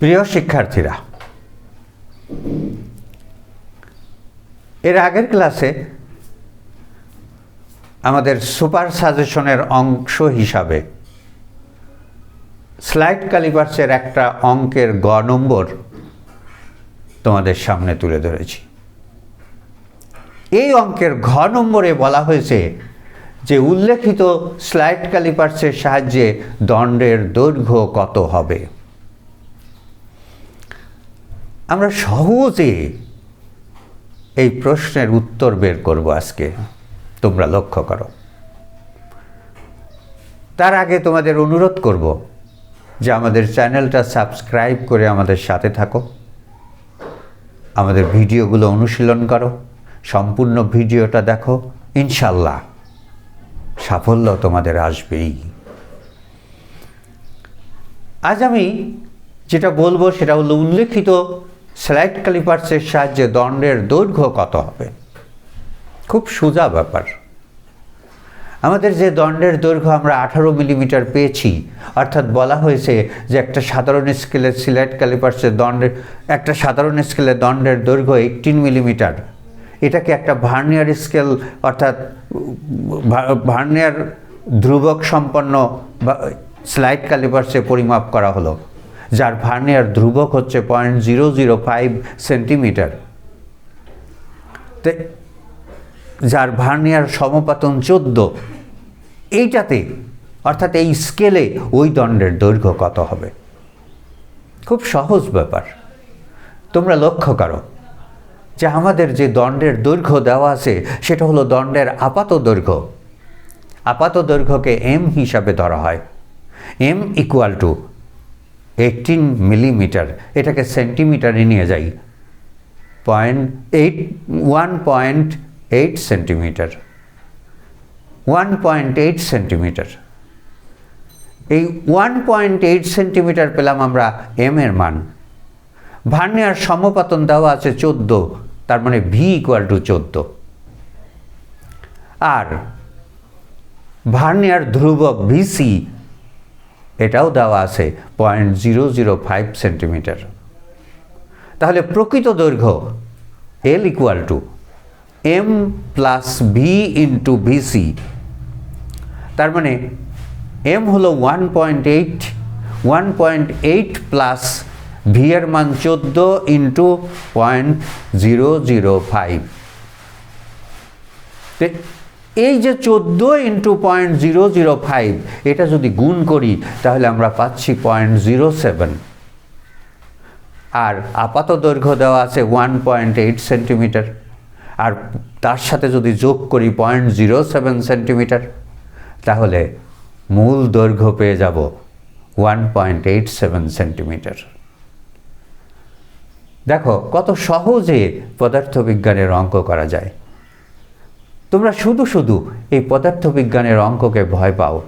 প্রিয় শিক্ষার্থীরা, এর আগের ক্লাসে আমাদের সুপার সাজেশনের অংশ হিসাবে স্লাইড কালিপার্সের একটা অঙ্কের গ নম্বর তোমাদের সামনে তুলে ধরেছি। এই অঙ্কের ঘ নম্বরে বলা হয়েছে যে উল্লেখিত স্লাইড কালিপার্সের সাহায্যে দণ্ডের দৈর্ঘ্য কত হবে? আমরা সহজে এই প্রশ্নের উত্তর বের করব আজকে। তোমরা লক্ষ্য করো। তার আগে তোমাদের অনুরোধ করব যে আমাদের চ্যানেলটা সাবস্ক্রাইব করে আমাদের সাথে থাকো। আমাদের ভিডিওগুলো অনুশীলন করো। সম্পূর্ণ ভিডিওটা দেখো। ইনশাল্লাহ সাফল্য তোমাদের আসবেই। আজ আমি যেটা বলব সেটা হলো উল্লেখিত স্লাইড ক্যালিপার্সের সাহায্যে দণ্ডের দৈর্ঘ্য কত হবে? খুব সোজা ব্যাপার। আমাদের যে দণ্ডের দৈর্ঘ্য আমরা আঠারো মিলিমিটার পেয়েছি, অর্থাৎ বলা হয়েছে যে একটা সাধারণ স্কেলের সিলাইট ক্যালিপার্সের দণ্ডের একটা সাধারণ স্কেলের দণ্ডের দৈর্ঘ্য এইটিন মিলিমিটার। এটাকে একটা ভার্নিয়ার স্কেল অর্থাৎ ভার্নিয়ার ধ্রুবক সম্পন্ন স্লাইড ক্যালিপার্সে পরিমাপ করা হলো। যার ভার্নিয়ার ধ্রুবক হচ্ছে point zero zero five centimetre যার ভার্নিয়ার সমপাতন চোদ্দ, এইটাতে, অর্থাৎ এই স্কেলে ওই দণ্ডের দৈর্ঘ্য কত হবে? খুব সহজ ব্যাপার। তোমরা লক্ষ্য করো যে আমাদের যে দণ্ডের দৈর্ঘ্য দেওয়া আছে, সেটা হলো দণ্ডের আপাত দৈর্ঘ্য। আপাত দৈর্ঘ্যকে এম হিসাবে ধরা হয়। M equal to eighteen millimetre এটাকে সেন্টিমিটারে নিয়ে যাই। Point eight one point eight centimetre one point eight centimetre এই ওয়ান পয়েন্ট এইট সেন্টিমিটার পেলাম আমরা এম এর মান। ভার্নিয়ার সমপাতন দেওয়া আছে চোদ্দ, তার মানে ভি ইকুয়াল টু চোদ্দ। আর ভার্নিয়ার ধ্রুবক ভিসি এটাও দেওয়া আছে point zero zero five centimetre তাহলে প্রকৃত দৈর্ঘ্য L equal to M plus V into VC তার মানে এম হলো one point eight one point eight plus V এর মান চোদ্দ into point zero zero five এই যে চোদ্দ into point zero zero five এটা যদি গুণ করি, তাহলে আমরা পাচ্ছি পয়েন্ট জিরো সেভেন আর আপাত দৈর্ঘ্য দেওয়া আছে ওয়ান পয়েন্ট এইট সেন্টিমিটার আর তার সাথে যদি যোগ করি পয়েন্ট জিরো সেভেন সেন্টিমিটার তাহলে মূল দৈর্ঘ্য পেয়ে যাব one point eight seven centimetre দেখো, কত সহজে পদার্থবিজ্ঞানের অঙ্ক করা যায়। তোমরা শুধু শুধু এই পদার্থবিজ্ঞানের অঙ্ককে ভয় পাও।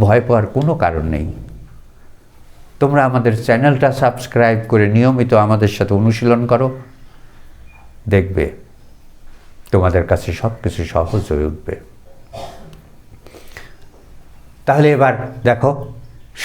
ভয় পাওয়ার কোনো কারণ নেই। তোমরা আমাদের চ্যানেলটা সাবস্ক্রাইব করে নিয়মিত আমাদের সাথে অনুশীলন করো। দেখবে তোমাদের কাছে সব কিছু সহজ হয়ে উঠবে। তাহলে এবার দেখো